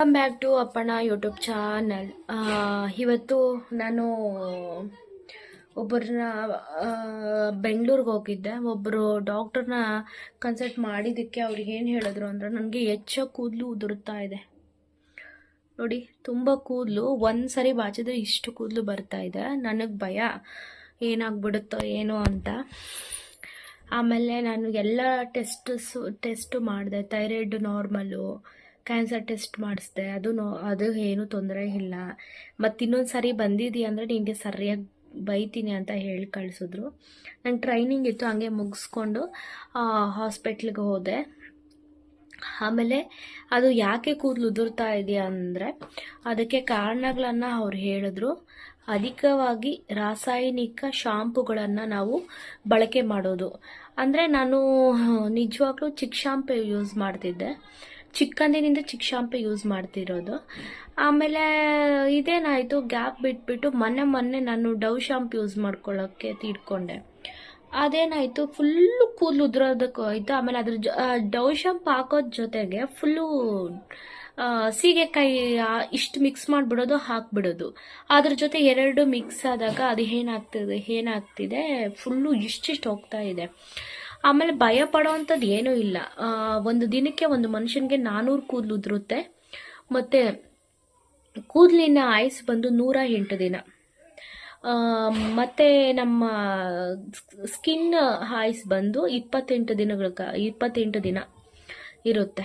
Come back to Appanna YouTube channel ಇವತ್ತು ನಾನು ಒಬ್ಬರನ್ನ ಬೆಂಗಳೂರಿಗೆ ಹೋಗಿದ್ದೆ. ಒಬ್ಬರು ಡಾಕ್ಟರ್ನ ಕನ್ಸಲ್ಟ್ ಮಾಡಿದ್ದಕ್ಕೆ ಅವ್ರಿಗೆ ಏನು ಹೇಳಿದ್ರು ಅಂದರೆ ನನಗೆ ಹೆಚ್ಚ ಕೂದಲು ಉದುರುತ್ತಾ ಇದೆ. ನೋಡಿ, ತುಂಬ ಕೂದಲು ಒಂದು ಸರಿ ಬಾಚಿದ್ರೆ ಇಷ್ಟು ಕೂದಲು ಬರ್ತಾ ಇದೆ. ನನಗೆ ಭಯ. ಏನಾಗ್ಬಿಡುತ್ತೋ ಏನೋ ಅಂತ. ಆಮೇಲೆ ನಾನು ಎಲ್ಲ ಟೆಸ್ಟು ಟೆಸ್ಟು ಮಾಡಿದೆ ಥೈರಾಯ್ಡ್ ನಾರ್ಮಲು ಕ್ಯಾನ್ಸರ್ ಟೆಸ್ಟ್ ಮಾಡಿಸ್ದೆ. ಅದು ನೋ, ಅದು ಏನು ತೊಂದರೆ ಇಲ್ಲ. ಮತ್ತು ಇನ್ನೊಂದು ಸಾರಿ ಬಂದಿದ್ದೀಯ ಅಂದರೆ ನಿನಗೆ ಸರಿಯಾಗಿ ಬೈತೀನಿ ಅಂತ ಹೇಳಿ ಕಳಿಸಿದ್ರು. ನಂಗೆ ಟ್ರೈನಿಂಗ್ ಇತ್ತು, ಹಂಗೆ ಮುಗಿಸ್ಕೊಂಡು ಹಾಸ್ಪಿಟ್ಲಿಗೆ ಹೋದೆ. ಆಮೇಲೆ ಅದು ಯಾಕೆ ಕೂದಲು ಉದುರ್ತಾ ಇದೆಯಾ ಅಂದರೆ, ಅದಕ್ಕೆ ಕಾರಣಗಳನ್ನು ಅವ್ರು ಹೇಳಿದ್ರು. ಅಧಿಕವಾಗಿ ರಾಸಾಯನಿಕ ಶಾಂಪುಗಳನ್ನು ನಾವು ಬಳಕೆ ಮಾಡೋದು. ಅಂದರೆ ನಾನು ನಿಜವಾಗ್ಲೂ ಚಿಕ್ಕ ಶಾಂಪು ಯೂಸ್ ಮಾಡ್ತಿದ್ದೆ. ಚಿಕ್ಕಂದಿನಿಂದ ಚಿಕ್ಕ ಶಾಂಪು ಯೂಸ್ ಮಾಡ್ತಿರೋದು. ಆಮೇಲೆ ಇದೇನಾಯಿತು, ಗ್ಯಾಪ್ ಬಿಟ್ಬಿಟ್ಟು ಮೊನ್ನೆ ಮೊನ್ನೆ ನಾನು ಡವ್ ಶಾಂಪ್ ಯೂಸ್ ಮಾಡ್ಕೊಳ್ಳೋಕ್ಕೆ ತಿಳ್ಕೊಂಡೆ ಅದೇನಾಯಿತು, ಫುಲ್ಲು ಕೂದಲು ಉದುರೋದಕ್ಕೂ ಆಯಿತು. ಆಮೇಲೆ ಅದ್ರ ಡವ್ ಶಾಂಪ್ ಹಾಕೋದ್ ಜೊತೆಗೆ ಫುಲ್ಲು ಸೀಗೆಕಾಯಿ ಇಷ್ಟು ಮಿಕ್ಸ್ ಮಾಡಿಬಿಡೋದು, ಹಾಕ್ಬಿಡೋದು. ಅದ್ರ ಜೊತೆ ಎರಡು ಮಿಕ್ಸ್ ಆದಾಗ ಅದು ಏನಾಗ್ತಿದೆ ಏನಾಗ್ತಿದೆ, ಫುಲ್ಲು ಇಷ್ಟಿಷ್ಟು ಹೋಗ್ತಾ ಇದೆ. ಆಮೇಲೆ ಭಯ ಪಡೋವಂಥದ್ದು ಏನೂ ಇಲ್ಲ. ಒಂದು ದಿನಕ್ಕೆ ಒಂದು ಮನುಷ್ಯನಿಗೆ ನಾನ್ನೂರು ಕೂದಲು ಉದುರುತ್ತೆ. ಮತ್ತು ಕೂದಲಿನ ಆಯಸ್ ಬಂದು ನೂರ ಎಂಟು ದಿನ. ಮತ್ತು ನಮ್ಮ ಸ್ಕಿನ್ ಆಯಸ್ ಬಂದು ಇಪ್ಪತ್ತೆಂಟು ದಿನಗಳ ಇಪ್ಪತ್ತೆಂಟು ದಿನ ಇರುತ್ತೆ.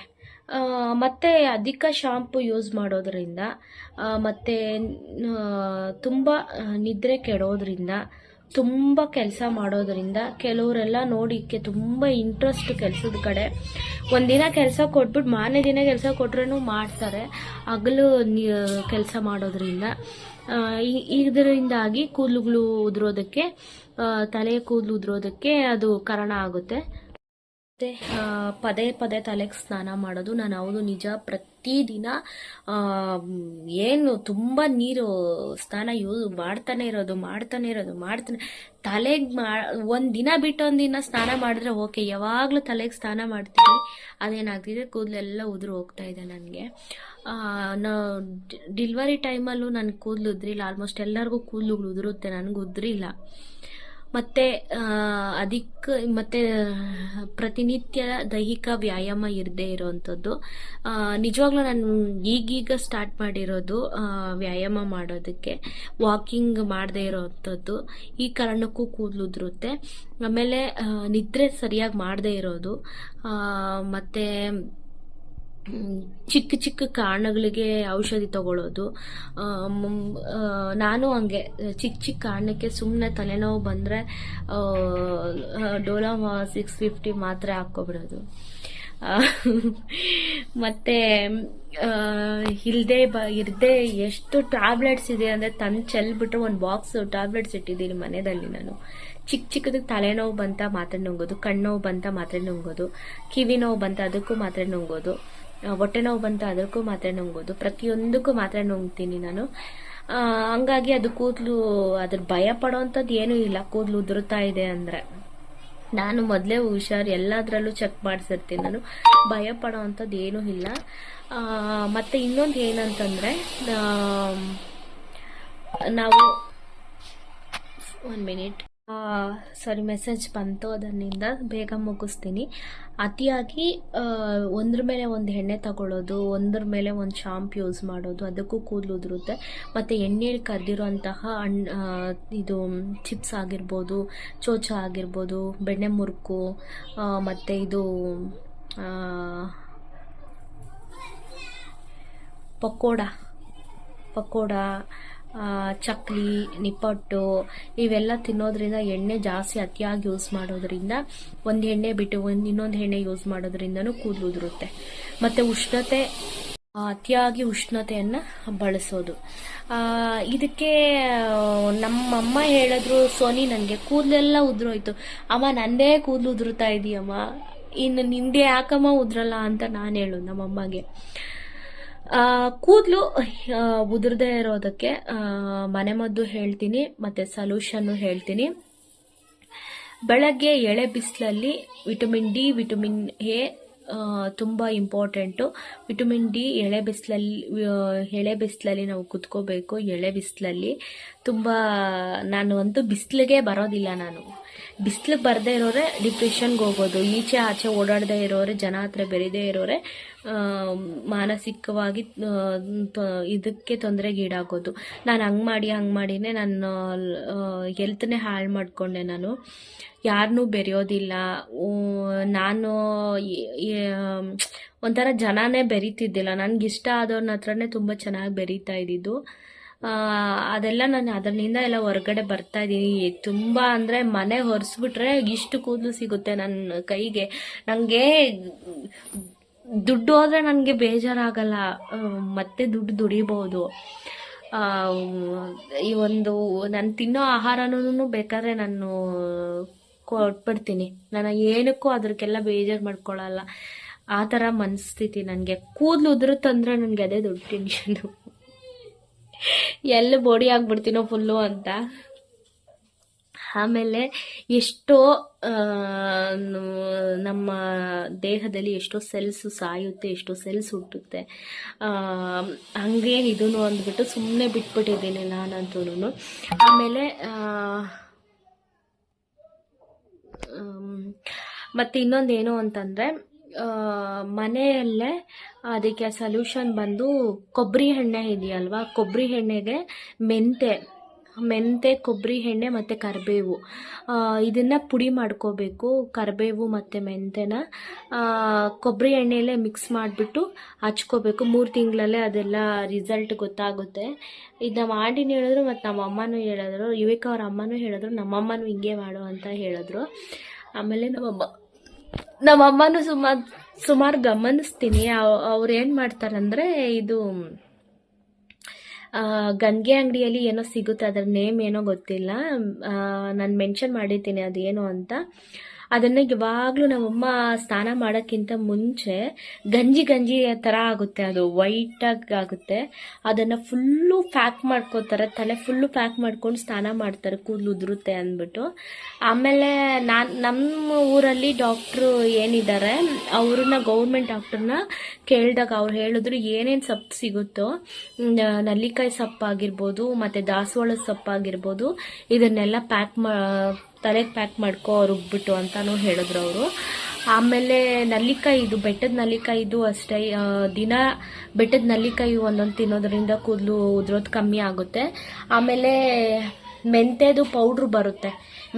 ಮತ್ತು ಅಧಿಕ ಶಾಂಪು ಯೂಸ್ ಮಾಡೋದ್ರಿಂದ ಮತ್ತೆ ತುಂಬ ನಿದ್ರೆ ಕೆಡೋದ್ರಿಂದ ತುಂಬ ಕೆಲಸ ಮಾಡೋದ್ರಿಂದ ಕೆಲವರೆಲ್ಲ ನೋಡಿಕ್ಕೆ ತುಂಬ ಇಂಟ್ರೆಸ್ಟ್ ಕೆಲಸದ ಕಡೆ. ಒಂದಿನ ಕೆಲಸ ಕೊಟ್ಬಿಟ್ಟು ಮಾರನೇ ದಿನ ಕೆಲಸ ಕೊಟ್ರೂ ಮಾಡ್ತಾರೆ. ಹಗಲು ಕೆಲಸ ಮಾಡೋದ್ರಿಂದ. ಇದರಿಂದಾಗಿ ಕೂದಲುಗಳು ಉದುರೋದಕ್ಕೆ ತಲೆ ಕೂದಲು ಉದುರೋದಕ್ಕೆ ಅದು ಕಾರಣ ಆಗುತ್ತೆ. ಮತ್ತೆ ಪದೇ ಪದೇ ತಲೆಗೆ ಸ್ನಾನ ಮಾಡೋದು. ನಾನು ಹೌದು ನಿಜ, ಪ್ರತಿದಿನ ಏನು ತುಂಬ ನೀರು ಸ್ನಾನ ಯೂಸ್ ಮಾಡ್ತಾನೆ ಇರೋದು ಮಾಡ್ತಾನೆ ಇರೋದು, ಮಾಡ್ತಾನೆ. ತಲೆಗೆ ಮಾ, ಒಂದು ದಿನ ಬಿಟ್ಟು ಒಂದು ದಿನ ಸ್ನಾನ ಮಾಡಿದ್ರೆ ಓಕೆ. ಯಾವಾಗಲೂ ತಲೆಗೆ ಸ್ನಾನ ಮಾಡ್ತೀನಿ ಅದೇನಾಗ್ತಿದೆ, ಕೂದಲೆಲ್ಲ ಉದುರು ಹೋಗ್ತಾ ಇದೆ ನನಗೆ. ನಾ ಡಿಲ್ವರಿ ಟೈಮಲ್ಲೂ ನನಗೆ ಕೂದಲು ಉದ್ರಿಲ್ಲ. ಆಲ್ಮೋಸ್ಟ್ ಎಲ್ಲರಿಗೂ ಕೂದಲುಗಳು ಉದುರುತ್ತೆ. ನನಗೆ ಉದ್ರಿಲ್ಲ. ಮತ್ತೆ ಅಧಿಕ, ಮತ್ತೆ, ಪ್ರತಿನಿತ್ಯ ದೈಹಿಕ ವ್ಯಾಯಾಮ ಇರದೇ ಇರೋವಂಥದ್ದು ನಿಜವಾಗ್ಲೂ ನಾನು ಈಗೀಗ ಸ್ಟಾರ್ಟ್ ಮಾಡಿರೋದು ವ್ಯಾಯಾಮ ಮಾಡೋದಕ್ಕೆ. ವಾಕಿಂಗ್ ಮಾಡದೇ ಇರೋವಂಥದ್ದು ಈ ಕಾರಣಕ್ಕೂ ಕೂದಲು ಉದುರುತ್ತೆ. ಆಮೇಲೆ ನಿದ್ರೆ ಸರಿಯಾಗಿ ಮಾಡದೇ ಇರೋದು. ಮತ್ತು ಚಿಕ್ಕ ಚಿಕ್ಕ ಕಾರಣಗಳಿಗೆ ಔಷಧಿ ತಗೊಳ್ಳೋದು. ನಾನು ಹಂಗೆ, ಚಿಕ್ಕ ಚಿಕ್ಕ ಕಾರಣಕ್ಕೆ ಸುಮ್ಮನೆ ತಲೆನೋವು ಬಂದರೆ ಡೋಲಾ ಸಿಕ್ಸ್ ಫಿಫ್ಟಿ ಮಾತ್ರೆ ಹಾಕ್ಕೊಬಿಡೋದು. ಮತ್ತೆ ಇಲ್ಲದೆ ಬ ಇರದೆ ಎಷ್ಟು ಟ್ಯಾಬ್ಲೆಟ್ಸ್ ಇದೆ ಅಂದರೆ ತಂದು ಚೆಲ್ಬಿಟ್ರೆ ಒಂದು ಬಾಕ್ಸ್ ಟ್ಯಾಬ್ಲೆಟ್ಸ್ ಇಟ್ಟಿದ್ದೀನಿ ಮನೆಯಲ್ಲಿ ನಾನು. ಚಿಕ್ಕ ಚಿಕ್ಕದಕ್ಕೆ ತಲೆನೋವು ಬಂತ ಮಾತ್ರೆ ನುಂಗೋದು, ಕಣ್ಣು ಬಂತ ಮಾತ್ರೆ ನುಂಗೋದು, ಕಿವಿ ನೋವು ಬಂತ ಅದಕ್ಕೂ ಮಾತ್ರೆ ನುಂಗೋದು. ಹೊಟ್ಟೆ ನೋವು ಬಂತ ಅದಕ್ಕೂ ಮಾತ್ರೆ ನುಂಗೋದು ಪ್ರತಿಯೊಂದಕ್ಕೂ ಮಾತ್ರೆ ನುಂಗ್ತೀನಿ ನಾನು. ಹಂಗಾಗಿ ಅದು ಕೂದಲು, ಅದ್ರ ಭಯ ಪಡೋವಂಥದ್ದು ಏನೂ ಇಲ್ಲ. ಕೂದಲು ಉದುರುತ್ತಾ ಇದೆ ಅಂದರೆ. ನಾನು ಮೊದಲೇ ಹುಷಾರು, ಎಲ್ಲದರಲ್ಲೂ ಚೆಕ್ ಮಾಡಿಸಿರ್ತೀನಿ ನಾನು. ಭಯ ಪಡೋವಂಥದ್ದು ಏನೂ ಇಲ್ಲ. ಮತ್ತೆ ಇನ್ನೊಂದು ಏನಂತಂದರೆ ನಾವು ಒನ್ ಮಿನಿಟ್. ಸಾರಿ ಮೆಸೇಜ್ ಬಂತು ಅದನ್ನಿಂದ ಬೇಗ ಮುಗಿಸ್ತೀನಿ. ಅತಿಯಾಗಿ ಒಂದ್ರ ಮೇಲೆ ಒಂದು ಎಣ್ಣೆ ತಗೊಳ್ಳೋದು, ಒಂದ್ರ ಮೇಲೆ ಒಂದು ಶಾಂಪ್ ಯೂಸ್ ಮಾಡೋದು, ಅದಕ್ಕೂ ಕೂದಲು ಉದುರುತ್ತೆ. ಮತ್ತು ಎಣ್ಣೆಯಲ್ಲಿ ಕರೆದಿರೋಂತಹ ಹಣ್ಣು ಇದು ಚಿಪ್ಸ್ ಆಗಿರ್ಬೋದು, ಚೋಚ ಆಗಿರ್ಬೋದು, ಬೆಣ್ಣೆ ಮುರುಕು ಮತ್ತು ಇದು ಪಕೋಡ ಪಕೋಡ ಚಕ್ಲಿ, ನಿಪ್ಪಟ್ಟು ಇವೆಲ್ಲ ತಿನ್ನೋದ್ರಿಂದ ಎಣ್ಣೆ ಜಾಸ್ತಿ ಅತಿಯಾಗಿ ಯೂಸ್ ಮಾಡೋದ್ರಿಂದ ಒಂದು ಎಣ್ಣೆ ಬಿಟ್ಟು ಒಂದು ಇನ್ನೊಂದು ಎಣ್ಣೆ ಯೂಸ್ ಮಾಡೋದ್ರಿಂದನೂ ಕೂದಲು ಉದುರುತ್ತೆ. ಮತ್ತು ಉಷ್ಣತೆ ಅತಿಯಾಗಿ ಉಷ್ಣತೆಯನ್ನು ಬಳಸೋದು. ಇದಕ್ಕೆ, ನಮ್ಮಮ್ಮ ಹೇಳಿದ್ರು, ಸೋನಿ, ನನಗೆ ಕೂದಲೆಲ್ಲ ಉದುರೋಯ್ತು. ಅಮ್ಮ, ನಂದೇ ಕೂದಲು ಉದುರುತ್ತಾ ಇದೀಯಮ್ಮ. ಇನ್ನು ನಿಂದೆ ಯಾಕಮ್ಮ ಉದ್ರಲ್ಲ? ಅಂತ ನಾನು ಹೇಳು ನಮ್ಮಮ್ಮಗೆ. ಕೂದಲು ಉದುರದೇ ಇರೋದಕ್ಕೆ ಮನೆಮದ್ದು ಹೇಳ್ತೀನಿ, ಮತ್ತು ಸೊಲ್ಯೂಷನ್ನು ಹೇಳ್ತೀನಿ. ಬೆಳಗ್ಗೆ ಎಳೆ ಬಿಸಿಲಲ್ಲಿ ವಿಟಮಿನ್ ಡಿ ವಿಟಮಿನ್ ಎ ತುಂಬ ಇಂಪಾರ್ಟೆಂಟು ವಿಟಮಿನ್ ಡಿ ಎಳೆ ಬಿಸಿಲಲ್ಲಿ ಎಳೆ ಬಿಸಿಲಲ್ಲಿ ನಾವು ಕುತ್ಕೋಬೇಕು, ಎಳೆ ಬಿಸಿಲಲ್ಲಿ. ತುಂಬ, ನಾನು ಅಂತೂ ಬಿಸಿಲಿಗೆ ಬರೋದಿಲ್ಲ ನಾನು. ಬಿಸಿಲಿಗೆ ಬರದೇ ಇರೋರೆ, ಡಿಪ್ರೆಷನ್ಗೆ ಹೋಗೋದು ಈಚೆ ಆಚೆ ಓಡಾಡದೇ ಇರೋರೆ, ಜನ ಹತ್ರ ಬೆರೀದೇ ಇರೋರೆ ಮಾನಸಿಕವಾಗಿ ಇದಕ್ಕೆ ತೊಂದರೆಗೀಡಾಗೋದು ನಾನು ಹಂಗೆ ಮಾಡಿ, ಹಂಗೆ ಮಾಡಿನೇ ನಾನು ಹೆಲ್ತ್ನೇ ಹಾಳು ಮಾಡಿಕೊಂಡೆ ನಾನು. ಯಾರನ್ನೂ ಬೆರೆಯೋದಿಲ್ಲ. ನಾನು ಒಂಥರ ಜನನೇ ಬೆರೀತಿದ್ದಿಲ್ಲ. ನನಗಿಷ್ಟ ಆದವ್ರನ್ನ ಹತ್ರನೇ ತುಂಬ ಚೆನ್ನಾಗಿ ಬೆರೀತಾ ಇದ್ದಿದ್ದು. ಅದೆಲ್ಲ ನಾನು ಅದರಿಂದ ಎಲ್ಲ ಹೊರಗಡೆ ಬರ್ತಾ ಇದ್ದೀನಿ. ತುಂಬ ಅಂದರೆ ಮನೆ ಹೊರಿಸ್ಬಿಟ್ರೆ ಇಷ್ಟು ಕೂದಲು ಸಿಗುತ್ತೆ ನನ್ನ ಕೈಗೆ. ನನಗೆ ದುಡ್ಡು ಹೋದ್ರೆ ನನಗೆ ಬೇಜಾರಾಗಲ್ಲ. ಮತ್ತೆ ದುಡ್ಡು ದುಡಿಬೋದು. ಈ ಒಂದು ನಾನು ತಿನ್ನೋ ಆಹಾರನೂ ಬೇಕಾದ್ರೆ ನಾನು ಕೊಟ್ಬಿಡ್ತೀನಿ. ನಾನು ಏನಕ್ಕೂ ಅದಕ್ಕೆಲ್ಲ ಬೇಜಾರು ಮಾಡ್ಕೊಳ್ಳಲ್ಲ ಆ ಥರ ಮನಸ್ಥಿತಿ ನನಗೆ. ಕೂದಲು ಉದುರುತ್ತಂದ್ರೆ ನನಗೆ ಅದೇ ದೊಡ್ಡ ಟೆನ್ಷನು ಎಲ್ಲಿ ಬೋಡಿ ಆಗ್ಬಿಡ್ತೀನೋ ಫುಲ್ಲು ಅಂತ. ಆಮೇಲೆ ಎಷ್ಟೋ ನಮ್ಮ ದೇಹದಲ್ಲಿ ಎಷ್ಟೋ ಸೆಲ್ಸ್ ಸಾಯುತ್ತೆ ಎಷ್ಟೋ ಸೆಲ್ಸ್ ಹುಟ್ಟುತ್ತೆ. ಹಂಗೆ ಇದೂ ಅಂದ್ಬಿಟ್ಟು ಸುಮ್ಮನೆ ಬಿಟ್ಬಿಟ್ಟಿದ್ದೀನಿ ನಾನಂತೂ ಆಮೇಲೆ ಮತ್ತು ಆಮ್, ಮತ್ತೆ ಇನ್ನೊಂದು ಏನು ಅಂತಂದರೆ ಮನೆಯಲ್ಲೇ ಅದಕ್ಕೆ ಸೊಲ್ಯೂಷನ್ ಬಂದು ಕೊಬ್ಬರಿ ಎಣ್ಣೆ ಇದೆಯಲ್ವಾ? ಕೊಬ್ಬರಿ ಎಣ್ಣೆಗೆ ಮೆಂತೆ ಮೆಂತೆ, ಕೊಬ್ಬರಿ ಎಣ್ಣೆ ಮತ್ತು ಕರಿಬೇವು. ಇದನ್ನು ಪುಡಿ ಮಾಡ್ಕೋಬೇಕು, ಕರಿಬೇವು ಮತ್ತು ಮೆಂತೆನ. ಕೊಬ್ಬರಿ ಎಣ್ಣೆಯಲ್ಲೇ ಮಿಕ್ಸ್ ಮಾಡಿಬಿಟ್ಟು ಹಚ್ಕೋಬೇಕು. ಮೂರು ತಿಂಗಳಲ್ಲೇ ಅದೆಲ್ಲ ರಿಸಲ್ಟ್ ಗೊತ್ತಾಗುತ್ತೆ. ಇದನ್ನ ಮಾಡಿ ಹೇಳಿದ್ರು ಮತ್ತು ನಮ್ಮ ಅಮ್ಮನೂ ಹೇಳಿದ್ರು. ಯುವಿಕ ಅವ್ರ ಅಮ್ಮನೂ ಹೇಳಿದ್ರು ನಮ್ಮಮ್ಮನೂ ಹಿಂಗೆ ಮಾಡು ಅಂತ ಹೇಳಿದ್ರು. ಆಮೇಲೆ ನಮ್ಮಮ್ಮ ನಮ್ಮಮ್ಮನೂ ಸುಮಾರು ಸುಮಾರು ಗಮನಿಸ್ತೀನಿ. ಅವ್ರು ಏನು ಮಾಡ್ತಾರಂದ್ರೆ ಇದು ಗಂಗೆ ಅಂಗಡಿಯಲ್ಲಿ ಏನೋ ಸಿಗುತ್ತೆ, ಅದರ ನೇಮ್ ಏನೋ ಗೊತ್ತಿಲ್ಲ. ನಾನು ಮೆನ್ಷನ್ ಮಾಡಿದ್ದೀನಿ ಅದೇನು ಅಂತ. ಅದನ್ನು ಯಾವಾಗಲೂ ನಮ್ಮಮ್ಮ ಸ್ನಾನ ಮಾಡೋಕ್ಕಿಂತ ಮುಂಚೆ ಗಂಜಿ ಗಂಜಿ ಥರ ಆಗುತ್ತೆ. ಅದು ವೈಟಾಗಿ ಆಗುತ್ತೆ. ಅದನ್ನು ಫುಲ್ಲು ಪ್ಯಾಕ್ ಮಾಡ್ಕೋತಾರೆ ತಲೆ ಫುಲ್ಲು ಪ್ಯಾಕ್ ಮಾಡ್ಕೊಂಡು ಸ್ನಾನ ಮಾಡ್ತಾರೆ. ಕೂದಲು ಉದುರುತ್ತೆ ಅಂದ್ಬಿಟ್ಟು. ಆಮೇಲೆ ನಾನು ನಮ್ಮ ಊರಲ್ಲಿ ಡಾಕ್ಟ್ರು ಏನಿದ್ದಾರೆ ಅವ್ರನ್ನ ಗೌರ್ಮೆಂಟ್ ಡಾಕ್ಟ್ರನ್ನ ಕೇಳಿದಾಗ ಅವ್ರು ಹೇಳಿದ್ರು ಏನೇನು ಸೊಪ್ಪು ಸಿಗುತ್ತೋ ನಲ್ಲಿಕಾಯಿ ಸೊಪ್ಪಾಗಿರ್ಬೋದು ಮತ್ತು ದಾಸವಾಳದ ಸೊಪ್ಪಾಗಿರ್ಬೋದು ಇದನ್ನೆಲ್ಲ ಪ್ಯಾಕ್ ಮಾ ತಲೆಗೆ ಪ್ಯಾಕ್ ಮಾಡ್ಕೋ ರುಬ್ಬಿಟ್ಟು ಅಂತಲೂ ಹೇಳಿದ್ರು ಅವರು. ಆಮೇಲೆ ನಲ್ಲಿಕಾಯಿ ಇದು ಬೆಟ್ಟದ ನಲ್ಲಿಕಾಯಿ ಇದು ಅಷ್ಟೇ ದಿನ ಬೆಟ್ಟದ ನಲ್ಲಿಕಾಯಿ ಒಂದೊಂದು ತಿನ್ನೋದ್ರಿಂದ ಕೂದಲು ಉದ್ರೋದು ಕಮ್ಮಿ ಆಗುತ್ತೆ. ಆಮೇಲೆ ಮೆಂತೆದು ಪೌಡ್ರು ಬರುತ್ತೆ.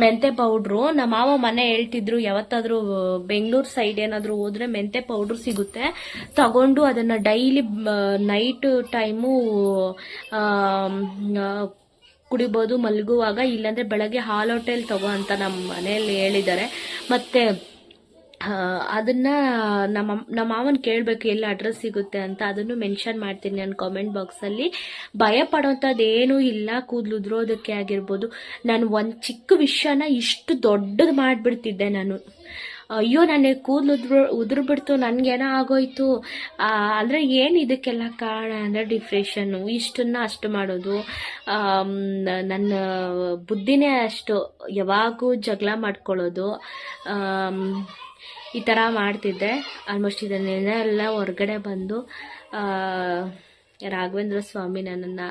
ಮೆಂತೆ ಪೌಡ್ರು, ನಮ್ಮ ಮಾವ ಮನೆ ಹೇಳ್ತಿದ್ರು, ಯಾವತ್ತಾದ್ರೂ ಬೆಂಗಳೂರು ಸೈಡ್ ಏನಾದರೂ ಹೋದ್ರೆ ಮೆಂತೆ ಪೌಡ್ರು ಸಿಗುತ್ತೆ. ತಗೊಂಡು ಅದನ್ನು ಡೈಲಿ ನೈಟ್ ಟೈಮು ಕುಡಿಬೋದು, ಮಲಗುವಾಗ, ಇಲ್ಲಾಂದ್ರೆ ಬೆಳಗ್ಗೆ ಹಾಲು ಹೋಟೆಲ್ ತಗೋ ಅಂತ ನಮ್ಮ ಮನೆಯಲ್ಲಿ ಹೇಳಿದ್ದಾರೆ. ಮತ್ತೆ ಅದನ್ನ ನಮ್ಮ ನಮ್ಮ ಮಾವನ್ ಕೇಳಬೇಕು ಎಲ್ಲಿ ಅಡ್ರೆಸ್ ಸಿಗುತ್ತೆ ಅಂತ, ಅದನ್ನು ಮೆನ್ಷನ್ ಮಾಡ್ತೀನಿ ನಾನು ಕಾಮೆಂಟ್ ಬಾಕ್ಸಲ್ಲಿ ಭಯ ಪಡೋಂಥದ್ದು ಇಲ್ಲ, ಕೂದಲು ಉದುರೋದಕ್ಕೆ ಆಗಿರ್ಬೋದು. ನಾನು ಒಂದು ಚಿಕ್ಕ ವಿಷಯನ ಇಷ್ಟು ದೊಡ್ಡದು ಮಾಡಿಬಿಡ್ತಿದ್ದೆ ನಾನು. ಅಯ್ಯೋ ನನಗೆ ಕೂದಲು ಉದುರು, ಉದುರ್ಬಿಡ್ತು, ನನಗೇನೋ ಆಗೋಯ್ತು. ಅಂದರೆ ಏನು ಇದಕ್ಕೆಲ್ಲ ಕಾರಣ ಅಂದರೆ ಡಿಪ್ರೆಷನ್ನು. ಇಷ್ಟನ್ನು ಅಷ್ಟು ಮಾಡೋದು. ನನ್ನ ಬುದ್ಧಿನೇ ಅಷ್ಟು ಯಾವಾಗೂ ಜಗಳ ಮಾಡ್ಕೊಳ್ಳೋದು. ಈ ಥರ ಮಾಡ್ತಿದ್ದೆ. ಆಲ್ಮೋಸ್ಟ್ ಇದನ್ನೆಲ್ಲ ಹೊರಗಡೆ ಬಂದು ರಾಘವೇಂದ್ರ ಸ್ವಾಮಿ ನನ್ನನ್ನು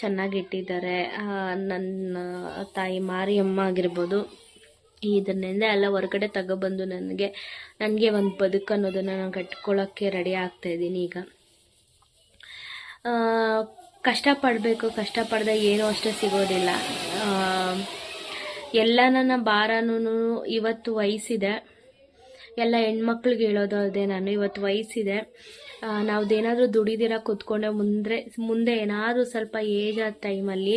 ಚೆನ್ನಾಗಿಟ್ಟಿದ್ದಾರೆ. ನನ್ನ ತಾಯಿ ಮಾರಿಯಮ್ಮ ಆಗಿರ್ಬೋದು. ಇದನ್ನೆಲ್ಲ ಎಲ್ಲ ಹೊರಗಡೆ ತಗೊಬಂದು ನನಗೆ ನನಗೆ ಒಂದು ಬದುಕು ಅನ್ನೋದನ್ನು ನಾನು ಕಟ್ಕೊಳ್ಳೋಕ್ಕೆ ರೆಡಿ ಆಗ್ತಾ ಇದ್ದೀನಿ ಈಗ. ಕಷ್ಟಪಡಬೇಕು ಕಷ್ಟಪಡದೆ ಏನೂ ಅಷ್ಟೇ ಸಿಗೋದಿಲ್ಲ. ಎಲ್ಲ ನನ್ನ ಭಾರನೂ ಇವತ್ತು ವಯಸ್ಸಿದೆ ಎಲ್ಲ ಹೆಣ್ಮಕ್ಳಿಗೆ ಹೇಳೋದು ಅದೇ ನಾನು ಇವತ್ತು ವಯಸ್ಸಿದೆ. ನಾವ್ದೇನಾದರೂ ದುಡಿದಿರ ಕೂತ್ಕೊಂಡೆ ಮುಂದೆ ಮುಂದೆ ಏನಾದರೂ ಸ್ವಲ್ಪ ಏಜ್ ಆದ ಟೈಮಲ್ಲಿ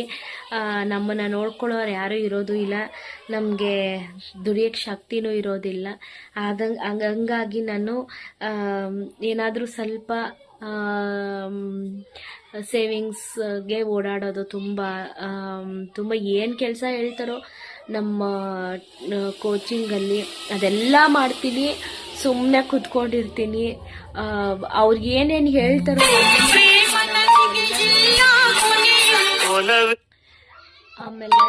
ನಮ್ಮನ್ನು ನೋಡ್ಕೊಳ್ಳೋರು ಯಾರೂ ಇರೋದು ಇಲ್ಲ. ನಮಗೆ ದುಡಿಯೋಕ್ಕೆ ಶಕ್ತಿನೂ ಇರೋದಿಲ್ಲ. ಆದಂಗೆ ಹಂಗ ಹಂಗಾಗಿ ನಾನು ಏನಾದರೂ ಸ್ವಲ್ಪ ಸೇವಿಂಗ್ಸ್ಗೆ ಓಡಾಡೋದು ತುಂಬ ತುಂಬ ಏನು ಕೆಲಸ ಹೇಳ್ತಾರೋ ನಮ್ಮ ಕೋಚಿಂಗಲ್ಲಿ ಅದೆಲ್ಲ ಮಾಡ್ತೀನಿ ಸುಮ್ಮನೆ ಕುತ್ಕೊಂಡಿರ್ತೀನಿ. ಅವ್ರಿಗೆ ಏನೇನು ಹೇಳ್ತಾರೋ ಆಮೇಲೆ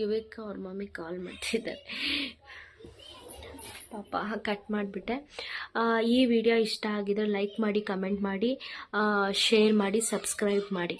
ಯುವಿಕ್ ಅವ್ರ ಮಮ್ಮಿ ಕಾಲ್ ಮಾಡ್ತಿದ್ದಾರೆ. ಪಾಪ ಕಟ್ ಮಾಡಿಬಿಟ್ಟೆ. ಈ ವಿಡಿಯೋ ಇಷ್ಟ ಆಗಿದ್ರೆ ಲೈಕ್ ಮಾಡಿ ಕಮೆಂಟ್ ಮಾಡಿ ಶೇರ್ ಮಾಡಿ ಸಬ್ಸ್ಕ್ರೈಬ್ ಮಾಡಿ.